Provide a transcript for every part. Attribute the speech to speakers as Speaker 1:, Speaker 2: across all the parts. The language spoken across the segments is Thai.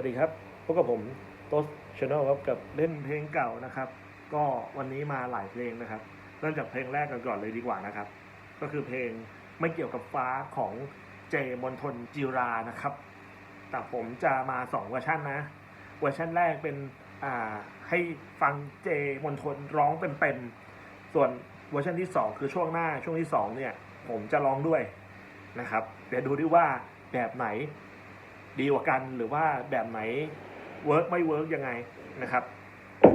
Speaker 1: วัสดีครับพบกับผมโต๊สชาแนลครับกับเล่นเพลงเก่านะครับ ก็วันนี้มาหลายเพลงนะครับเริ่มจากเพลงแรกกันก่อนเลยดีกว่านะครับ ก็คือเพลงไม่เกี่ยวกับฟ้าของเจมนทนจิรานะครับ แต่ผมจะมาสองเวอร์ชันนะเวอร์ชันแรกเป็นอ่าให้ฟังเจมนทนร้องเป็นๆส่วนเวอร์ชันที่สองคือช่วงหน้าช่วงที่สองเนี่ย ผมจะร้องด้วยนะครับ เดี๋ยวดูดิว่าแบบไหน ดีกว่ากันหรือว่าแบบไหนเวิร์กไม่เวิร์กยังไงนะครับ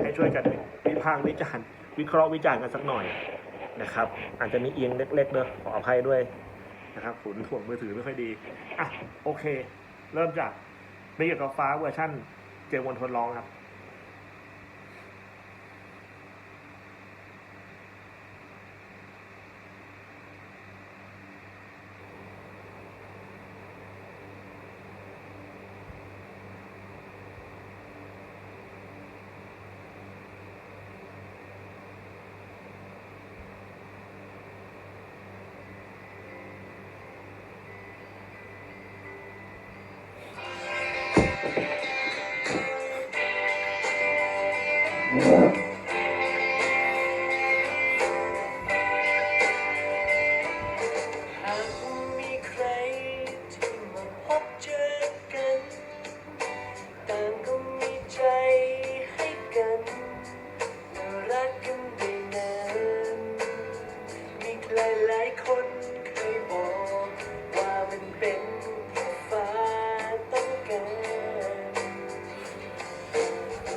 Speaker 1: ให้ช่วยกันวิพากษ์วิจารณ์วิเคราะห์วิจารณ์กันสักหน่อยนะครับ อาจจะมีเอียงเล็กๆเด้อขออภัยด้วยนะครับฝุ่นถ่วงมือถือไม่ค่อยดีอะโอเค เริ่มจากไม่เกี่ยวกับฟ้าเวอร์ชั่นเจมวนทนรองครับ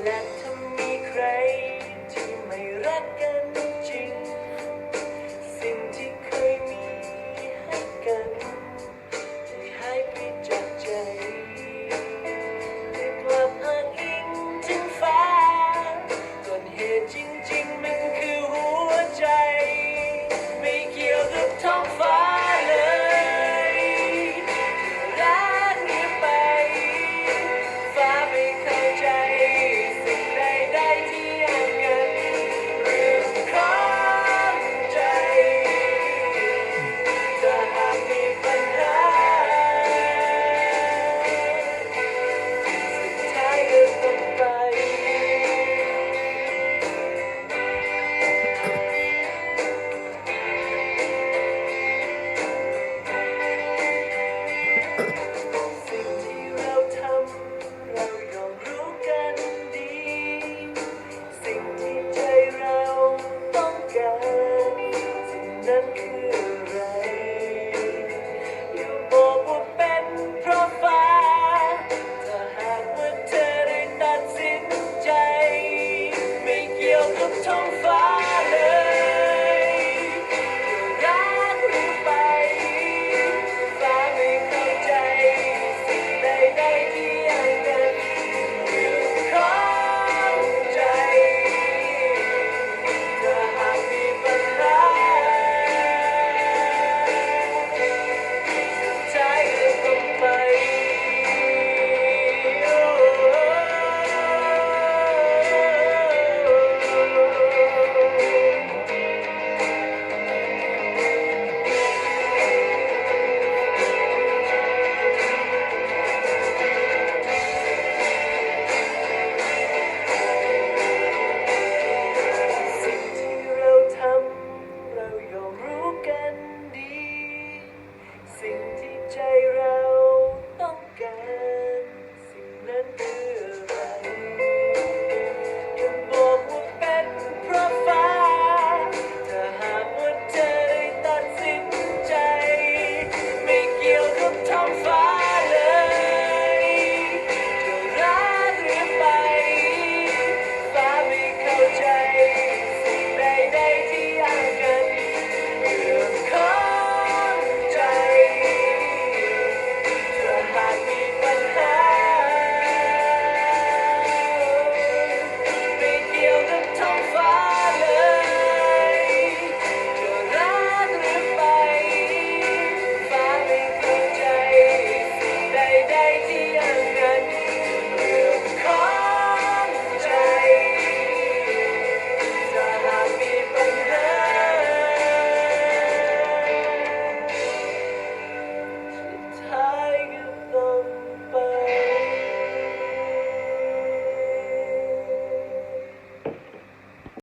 Speaker 2: ที่